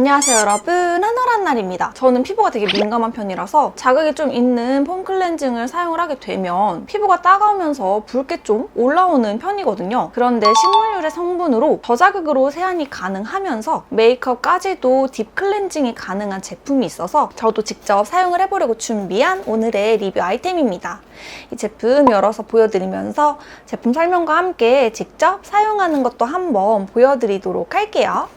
안녕하세요 여러분. 한월한 날입니다. 저는 피부가 되게 민감한 편이라서 자극이 좀 있는 폼 클렌징을 사용을 하게 되면 피부가 따가우면서 붉게 좀 올라오는 편이거든요. 그런데 식물유래 성분으로 저자극으로 세안이 가능하면서 메이크업까지도 딥 클렌징이 가능한 제품이 있어서 저도 직접 사용을 해보려고 준비한 오늘의 리뷰 아이템입니다. 이 제품 열어서 보여드리면서 제품 설명과 함께 직접 사용하는 것도 한번 보여드리도록 할게요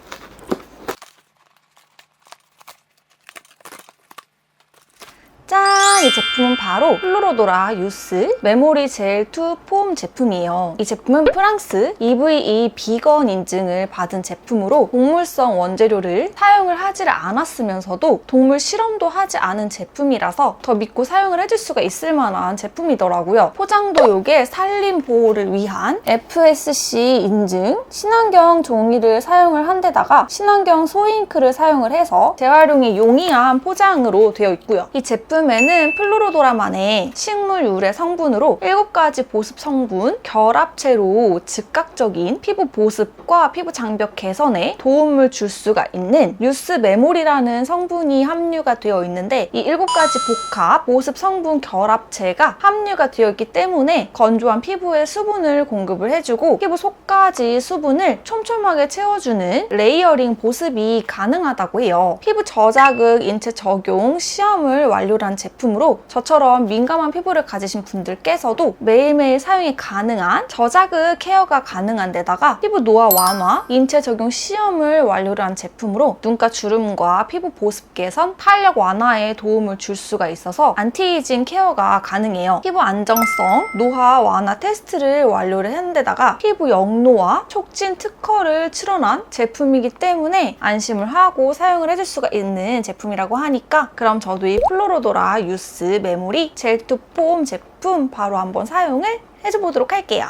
이 제품은 바로 플루로도라 유스 메모리 젤 투 폼 제품이에요. 이 제품은 프랑스 EVE 비건 인증을 받은 제품으로 동물성 원재료를 사용을 하지를 않았으면서도 동물 실험도 하지 않은 제품이라서 더 믿고 사용을 해줄 수가 있을 만한 제품이더라고요. 포장도 이게 산림 보호를 위한 FSC 인증 친환경 종이를 사용을 한 데다가 친환경 소잉크를 사용을 해서 재활용이 용이한 포장으로 되어 있고요. 이 제품에는 플루로도라만의 식물 유래 성분으로 7가지 보습 성분 결합체로 즉각적인 피부 보습과 피부 장벽 개선에 도움을 줄 수가 있는 뉴스 메모리라는 성분이 함유가 되어 있는데 이 7가지 복합 보습 성분 결합체가 함유가 되어 있기 때문에 건조한 피부에 수분을 공급을 해주고 피부 속까지 수분을 촘촘하게 채워주는 레이어링 보습이 가능하다고 해요. 피부 저자극 인체 적용 시험을 완료를 한 제품으로 저처럼 민감한 피부를 가지신 분들께서도 매일매일 사용이 가능한 저자극 케어가 가능한 데다가 피부 노화 완화, 인체 적용 시험을 완료를 한 제품으로 눈가 주름과 피부 보습 개선, 탄력 완화에 도움을 줄 수가 있어서 안티에이징 케어가 가능해요. 피부 안정성, 노화 완화 테스트를 완료를 한 데다가 피부 영노화, 촉진 특허를 출원한 제품이기 때문에 안심을 하고 사용을 해줄 수가 있는 제품이라고 하니까 그럼 저도 이 플로로도라 유스 메모리 젤투 폼 제품 바로 한번 사용을 해줘보도록 할게요.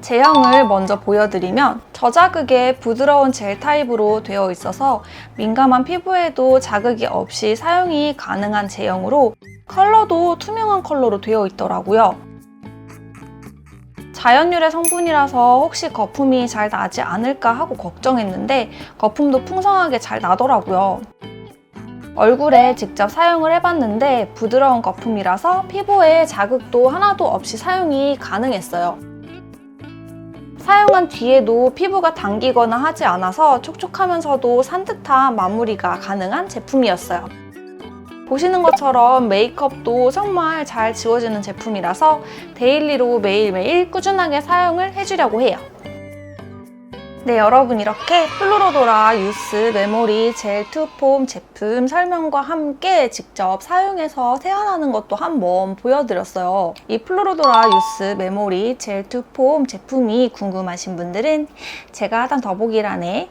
제형을 먼저 보여드리면 저자극의 부드러운 젤 타입으로 되어 있어서 민감한 피부에도 자극이 없이 사용이 가능한 제형으로 컬러도 투명한 컬러로 되어 있더라고요. 자연유래 성분이라서 혹시 거품이 잘 나지 않을까 하고 걱정했는데 거품도 풍성하게 잘 나더라고요. 얼굴에 직접 사용을 해봤는데 부드러운 거품이라서 피부에 자극도 하나도 없이 사용이 가능했어요. 사용한 뒤에도 피부가 당기거나 하지 않아서 촉촉하면서도 산뜻한 마무리가 가능한 제품이었어요. 보시는 것처럼 메이크업도 정말 잘 지워지는 제품이라서 데일리로 매일매일 꾸준하게 사용을 해주려고 해요. 네, 여러분 이렇게 플루로도라 유스 메모리 젤 투폼 제품 설명과 함께 직접 사용해서 세안하는 것도 한번 보여드렸어요. 이 플루로도라 유스 메모리 젤 투폼 제품이 궁금하신 분들은 제가 하단 더보기란에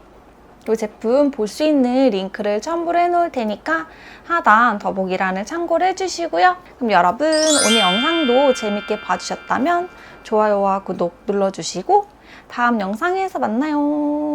이 제품 볼 수 있는 링크를 첨부를 해놓을 테니까 하단 더보기란을 참고를 해주시고요. 그럼 여러분 오늘 영상도 재밌게 봐주셨다면 좋아요와 구독 눌러주시고 다음 영상에서 만나요.